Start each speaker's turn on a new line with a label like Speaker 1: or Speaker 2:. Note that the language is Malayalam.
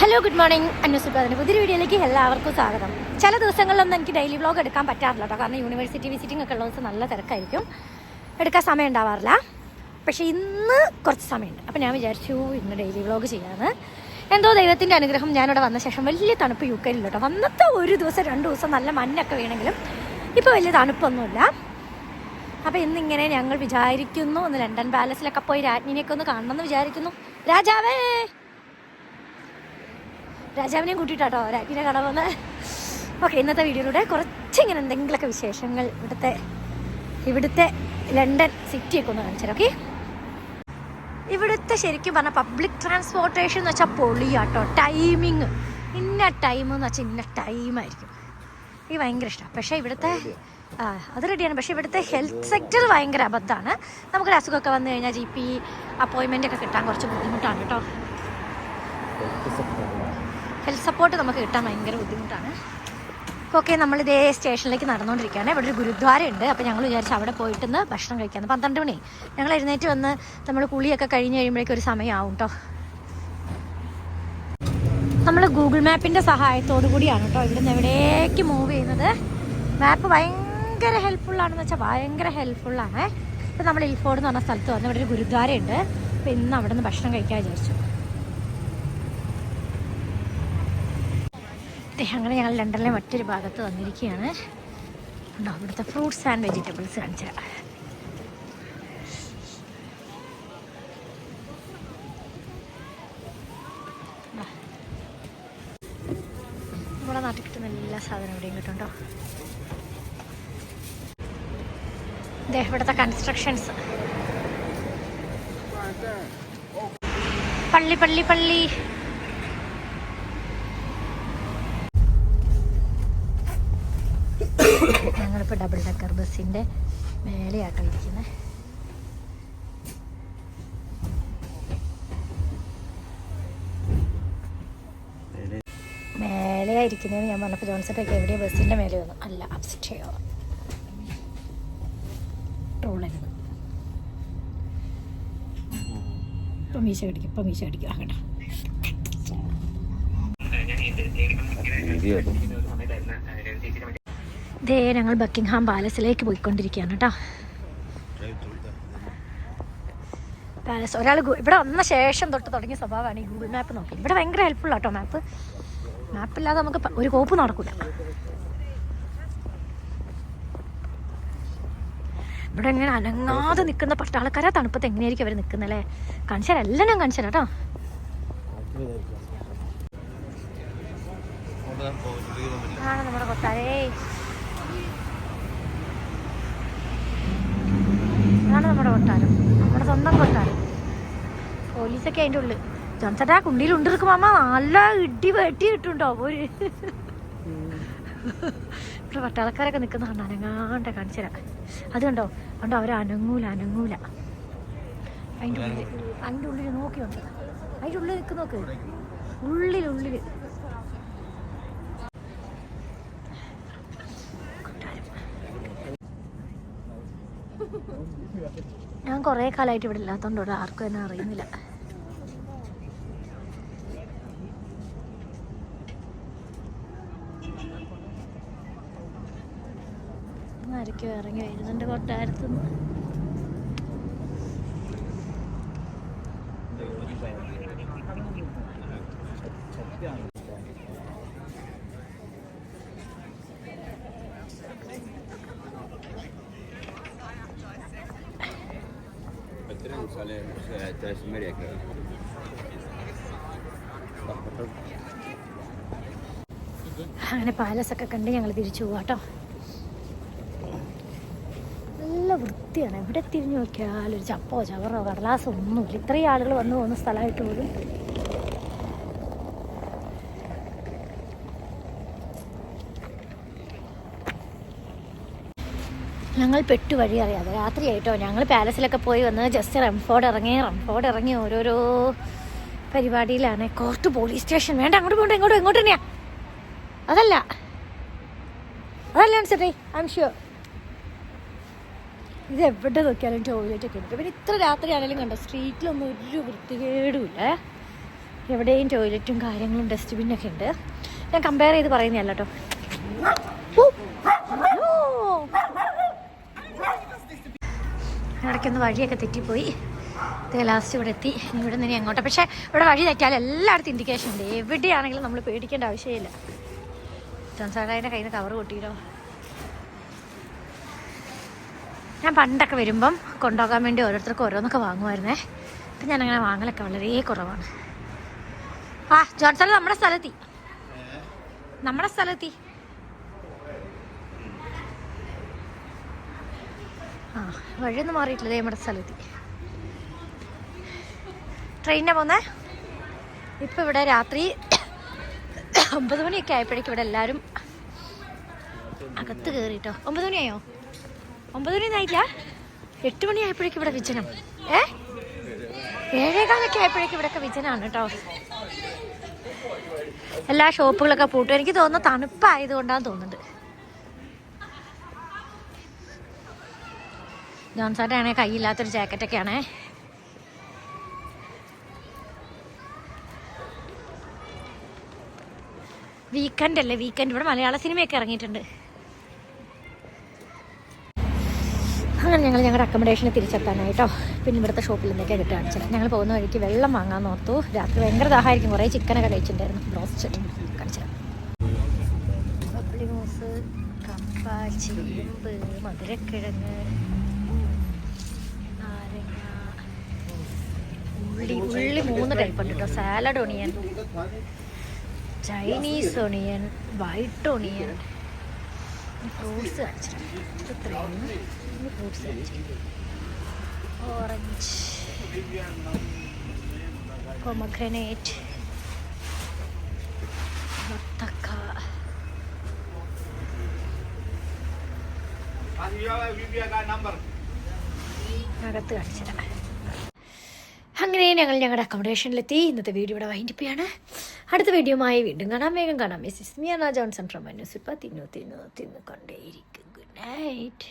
Speaker 1: ഹലോ ഗുഡ് മോർണിംഗ് അന്വേഷിപ്പതിന് പുതിയൊരു വീഡിയോയിലേക്ക് എല്ലാവർക്കും സ്വാഗതം. ചില ദിവസങ്ങളിലൊന്നും എനിക്ക് ഡെയിലി വ്ളോഗ് എടുക്കാൻ പറ്റാറില്ല കേട്ടോ. കാരണം യൂണിവേഴ്സിറ്റി വിസിറ്റിംഗ് ഒക്കെ ഉള്ള ദിവസം നല്ല തിരക്കായിരിക്കും. എടുക്കാൻ സമയം ഉണ്ടാവാറില്ല. പക്ഷേ ഇന്ന് കുറച്ച് സമയമുണ്ട്. അപ്പോൾ ഞാൻ വിചാരിച്ചു ഇന്ന് ഡെയിലി വ്ളോഗ് ചെയ്യാമെന്ന് എന്തോ ദൈവത്തിന്റെ അനുഗ്രഹം ഞാനിവിടെ വന്ന ശേഷം വലിയ തണുപ്പ് യു കെയിലില്ല കേട്ടോ. വന്നത്തെ ഒരു ദിവസം രണ്ട് ദിവസം നല്ല മഞ്ഞൊക്കെ വേണമെങ്കിലും ഇപ്പോൾ വലിയ തണുപ്പൊന്നുമില്ല. അപ്പോൾ ഇന്നിങ്ങനെ ഞങ്ങൾ വിചാരിക്കുന്നു ഒന്ന് ലണ്ടൻ പാലസിലൊക്കെ പോയി രാജ്ഞിനെയൊക്കെ ഒന്ന് കാണണമെന്ന് വിചാരിക്കുന്നു. രാജാവേ! രാജാവിനെയും കൂട്ടിയിട്ടാട്ടോ രാജ്ഞിനെ കാണാൻ വന്ന്. ഓക്കെ ഇന്നത്തെ വീഡിയോയിലൂടെ കുറച്ച് ഇങ്ങനെ എന്തെങ്കിലുമൊക്കെ വിശേഷങ്ങൾ ഇവിടുത്തെ ഇവിടുത്തെ ലണ്ടൻ സിറ്റിയൊക്കെ ഒന്ന് കാണിച്ചു ഓക്കെ? ഇവിടുത്തെ ശരിക്കും പറഞ്ഞാൽ പബ്ലിക് ട്രാൻസ്പോർട്ടേഷൻ എന്ന് വെച്ചാൽ പൊളിയാട്ടോ. ടൈമിങ് ഇന്ന ടൈം എന്ന് വെച്ചാൽ ഇന്ന ടൈമായിരിക്കും ഈ ഭയങ്കര ഇഷ്ടമാണ് പക്ഷേ ഇവിടുത്തെ ആ അത് റെഡിയാണ് പക്ഷേ ഇവിടുത്തെ ഹെൽത്ത് സെക്ടർ ഭയങ്കര അബദ്ധമാണ് നമുക്കൊരു അസുഖമൊക്കെ വന്നു കഴിഞ്ഞാൽ ജി പി അപ്പോയിൻമെന്റ് ഒക്കെ കിട്ടാൻ കുറച്ച് ബുദ്ധിമുട്ടാണ് കേട്ടോ. ഹെൽത്ത് സപ്പോർട്ട് നമുക്ക് കിട്ടാൻ ഭയങ്കര ബുദ്ധിമുട്ടാണ്. ഓക്കെ നമ്മളിതേ സ്റ്റേഷനിലേക്ക് നടന്നുകൊണ്ടിരിക്കുകയാണ് ഇവിടെ ഒരു ഗുരുദ്വാര ഉണ്ട് അപ്പോൾ ഞങ്ങൾ വിചാരിച്ചു അവിടെ പോയിട്ടൊന്ന് ഭക്ഷണം കഴിക്കാമെന്ന് പന്ത്രണ്ട് മണി. ഞങ്ങൾ എഴുന്നേറ്റ് വന്ന് നമ്മൾ കുളിയൊക്കെ കഴിഞ്ഞ് കഴിയുമ്പോഴേക്കും ഒരു സമയമാവും കേട്ടോ നമ്മൾ ഗൂഗിൾ മാപ്പിന്റെ സഹായത്തോടു കൂടിയാണ് കേട്ടോ ഇവിടുന്ന് എവിടേക്ക് മൂവ് ചെയ്യുന്നത്. മാപ്പ് ഭയങ്കര ഹെൽപ്ഫുള്ളാണെന്ന് വെച്ചാൽ ഭയങ്കര ഹെൽപ്ഫുള്ളാണ് ഇപ്പം നമ്മൾ ഇൽഫോർഡ് എന്ന് പറഞ്ഞ സ്ഥലത്ത് വന്ന് ഇവിടെ ഒരു ഗുരുദ്വാരയുണ്ട്. അപ്പോൾ ഇന്ന് അവിടെ നിന്ന് ഭക്ഷണം കഴിക്കാൻ വിചാരിച്ചു. അങ്ങനെ ഞങ്ങൾ ലണ്ടനിലെ മറ്റൊരു ഭാഗത്ത് വന്നിരിക്കുകയാണ്. ഉണ്ടോ ഇവിടുത്തെ ഫ്രൂട്ട്സ് ആൻഡ് വെജിറ്റബിൾസ് കാണിച്ചു തരാം. ദാ. നമ്മുടെ നാട്ടിൽ കിട്ടുന്ന എല്ലാ സാധനവും ഇവിടെയും കിട്ടുന്നുണ്ടോ? ഇവിടുത്തെ കൺസ്ട്രക്ഷൻസ് പള്ളി പള്ളി പള്ളി. ഞങ്ങളിപ്പോൾ ഡബിൾ ഡക്കർ ബസ്സിന്റെ മേലെയാട്ടോ ഇരിക്കുന്നത് മേലെയാ ഇരിക്കുന്നതെന്ന് ഞാൻ പറഞ്ഞപ്പോൾ ജോൺസട്ടൊക്കെ എവിടെയാണ് ബസ്സിന്റെ മേലെ വന്നു. അല്ല അപ്സ്റ്റയോ ട്രോളരുത് ഇപ്പം മീശ കടിക്കും ഇപ്പം മീശ കടിക്കും ആകട്ടെ. ദേ ഞങ്ങൾ ബക്കിംഗ്ഹാം പാലസിലേക്ക് പോയിക്കൊണ്ടിരിക്കുകയാണ് കേട്ടോ. പാലസ് ഒരാൾ ഇവിടെ വന്ന ശേഷം തൊട്ട് തുടങ്ങിയ സ്വഭാവമാണ് ഈ ഗൂഗിൾ മാപ്പ് നോക്കി. ഇവിടെ ഭയങ്കര ഹെൽപ്ഫുൾ ആട്ടോ മാപ്പ് മാപ്പില്ലാതെ നമുക്ക് ഒരു കോപ്പ് നടക്കില്ല ഇവിടെ ഇങ്ങനെ അനങ്ങാതെ നിൽക്കുന്ന പട്ടാളക്കാരാ തണുപ്പത്ത് എങ്ങനെയായിരിക്കും അവർ നിൽക്കുന്നല്ലേ കാണിച്ചാൽ എല്ലാം ഞാൻ കാണിച്ചു തരാം കേട്ടോ ആണ് നമ്മുടെ കൊട്ടാരേ. അതാണ് നമ്മുടെ കൊട്ടാരം. നമ്മുടെ സ്വന്തം കൊട്ടാരം. പോലീസൊക്കെ അതിന്റെ ഉള്ളിൽ. ജോൺസേട്ടാ കുണ്ടിയിൽ ഉണ്ടിരിക്കും അമ്മ നല്ല ഇടി വെട്ടി കിട്ടുണ്ടോ ഒരു ഇവിടെ പട്ടാളക്കാരൊക്കെ നിൽക്കുന്ന കണ്ടോ? അനങ്ങാണ്ട കാണിച്ചു തരാം. അത് കണ്ടോ? കണ്ടോ? അവർ അനങ്ങൂല അനങ്ങൂല. അതിന്റെ ഉള്ളിൽ അതിന്റെ ഉള്ളിൽ നോക്കി വന്നു അതിന്റെ ഉള്ളിൽ നിൽക്കുന്ന നോക്ക്. ഉള്ളിൽ ഉള്ളിൽ ഞാൻ കുറേ കാലമായിട്ട് ഇവിടെ ഇല്ലാത്തതുകൊണ്ട് ഇവിടെ ആർക്കും എന്നെ അറിയുന്നില്ല. ആരൊക്കെയോ ഇറങ്ങി വരുന്നുണ്ട് കൊട്ടാരത്തുനിന്ന്
Speaker 2: Entremos sale palace media creo.
Speaker 1: അങ്ങനെ പാലസൊക്കെ കണ്ട് ഞങ്ങൾ തിരിച്ചു പോവാട്ടോ നല്ല വൃത്തിയാണ് എവിടെ തിരിഞ്ഞു നോക്കിയാലും ഒരു ചപ്പോ ചവറോ കടലാസോ ഒന്നുമില്ല ഇത്രയും ആളുകൾ വന്നു പോകുന്ന സ്ഥലമായിട്ട് പോലും ഞങ്ങൾ പെട്ടു വഴി അറിയാതെ. രാത്രിയായിട്ടോ ഞങ്ങൾ പാലസിലൊക്കെ പോയി വന്ന് ജസ്റ്റ് റംഫോർഡ് ഇറങ്ങി റംഫോർഡ് ഇറങ്ങി ഓരോരോ പരിപാടിയിലാണ്. കോർട്ട് പോലീസ് സ്റ്റേഷൻ വേണ്ട അങ്ങോട്ട് പോകണ്ട ഇങ്ങോട്ട് ഇങ്ങോട്ട് തന്നെയാ. അതല്ല. അതല്ല അനുസരിച്ചേ ഐ എം ഷുവർ ഇത് എവിടെ നോക്കിയാലും ടോയ്ലറ്റ് ഒക്കെ ഉണ്ട്. പിന്നെ ഇത്ര രാത്രിയാണെങ്കിലും കണ്ടോ? സ്ട്രീറ്റിലൊന്നും ഒരു വൃത്തികേടുമില്ല എവിടെയും ടോയ്ലറ്റും കാര്യങ്ങളും ഡസ്റ്റ്ബിന്നൊക്കെ ഉണ്ട്. ഞാൻ കമ്പയർ ചെയ്ത് പറയുന്നതല്ല കേട്ടോ. ഇടയ്ക്കൊന്ന് വഴിയൊക്കെ തെറ്റിപ്പോയി. ലാസ്റ്റ് ഇവിടെ എത്തി. ഇവിടെ നിന്ന് അങ്ങോട്ട്. പക്ഷേ ഇവിടെ വഴി തെറ്റിയാൽ എല്ലായിടത്തും ഇൻഡിക്കേഷൻ ഉണ്ട്. എവിടെയാണെങ്കിലും നമ്മൾ പേടിക്കേണ്ട ആവശ്യമില്ല. ജോൺസാടായുടെ കയ്യിൽ നിന്ന് കവർ കൊട്ടിയിട്ടോ ഞാൻ പണ്ടൊക്കെ വരുമ്പം കൊണ്ടുപോകാൻ വേണ്ടി ഓരോരുത്തർക്കും ഓരോന്നൊക്കെ വാങ്ങുമായിരുന്നേ. ഇപ്പം ഞാൻ അങ്ങനെ വാങ്ങലൊക്കെ വളരെ കുറവാണ്. ആ ജോൺസൺ നമ്മുടെ സ്ഥലത്തി നമ്മുടെ സ്ഥലത്തി ആ വഴിയൊന്നും മാറിയിട്ടില്ല നമ്മുടെ സ്ഥലത്തി? ട്രെയിനാണ് പോന്നേ? ഇപ്പം ഇവിടെ രാത്രി ഒമ്പത് മണിയൊക്കെ ആയപ്പോഴേക്കും ഇവിടെ എല്ലാവരും അകത്ത് കയറിട്ടോ ഒമ്പത് മണിയായോ? ഒമ്പത് മണി ആയില്ല എട്ട് മണി ആയപ്പോഴേക്കും ഇവിടെ വിജനം. ഏ? ഏഴേകാലൊക്കെ ആയപ്പോഴേക്കും ഇവിടെയൊക്കെ വിജനാണ് കേട്ടോ. എല്ലാ ഷോപ്പുകളൊക്കെ പൂട്ടും. എനിക്ക് തോന്നുന്നു തണുപ്പായതുകൊണ്ടാന്ന് തോന്നുന്നുണ്ട്. ജോൺസാന്റെ ആണെങ്കിൽ കയ്യില്ലാത്തൊരു ജാക്കറ്റൊക്കെയാണേ. വീക്കെൻഡ് അല്ലേ വീക്കെൻഡ്. ഇവിടെ മലയാള സിനിമയൊക്കെ ഇറങ്ങിയിട്ടുണ്ട്. അങ്ങനെ ഞങ്ങൾ ഞങ്ങളുടെ അക്കോമഡേഷന് തിരിച്ചെത്താനായിട്ടോ. പിന്നെ ഇവിടുത്തെ ഷോപ്പിൽ നിന്നൊക്കെ കിട്ടുക കാണിച്ചത്. ഞങ്ങൾ പോകുന്ന വഴിക്ക് വെള്ളം വാങ്ങാൻ നോർത്തു രാത്രി ഭയങ്കര ദാഹമായിരിക്കും. കുറേ ചിക്കനൊക്കെ കഴിച്ചിട്ടുണ്ടായിരുന്നു. ബ്രോസ്റ്റ് കാണിച്ചത്. കപ്പ ചേമ്പ് മധുരക്കിഴങ്ങ് ഉള്ളി ഉള്ളി മൂന്ന് ടൈപ്പ് ഉണ്ട് കേട്ടോ salad onion Chinese onion white onion fruits കാണിച്ചിട്ടുണ്ട്. ഫ്രൂട്ട്സ് കാണിച്ചിട്ടുണ്ട്. ഓറഞ്ച് പൊമഗ്രനേറ്റ് വത്തക്ക. അകത്ത് കാണിച്ചുതരാം അങ്ങനെ ഞങ്ങൾ ഞങ്ങളുടെ അക്കോമഡേഷനിലെത്തി ഇന്നത്തെ വീഡിയോ ഇവിടെ വൈൻഡിപ്പിയാണ് അടുത്ത വീഡിയോമായി വീണ്ടും കാണാം. വേഗം കാണാം. മിസ്സിസ് മിയാന ജോൺസൺ ഫ്രം മനുസിപ്പ തിന്നു തിന്നു തിന്നു കൊണ്ടേയിരിക്കും ഗുഡ് നൈറ്റ്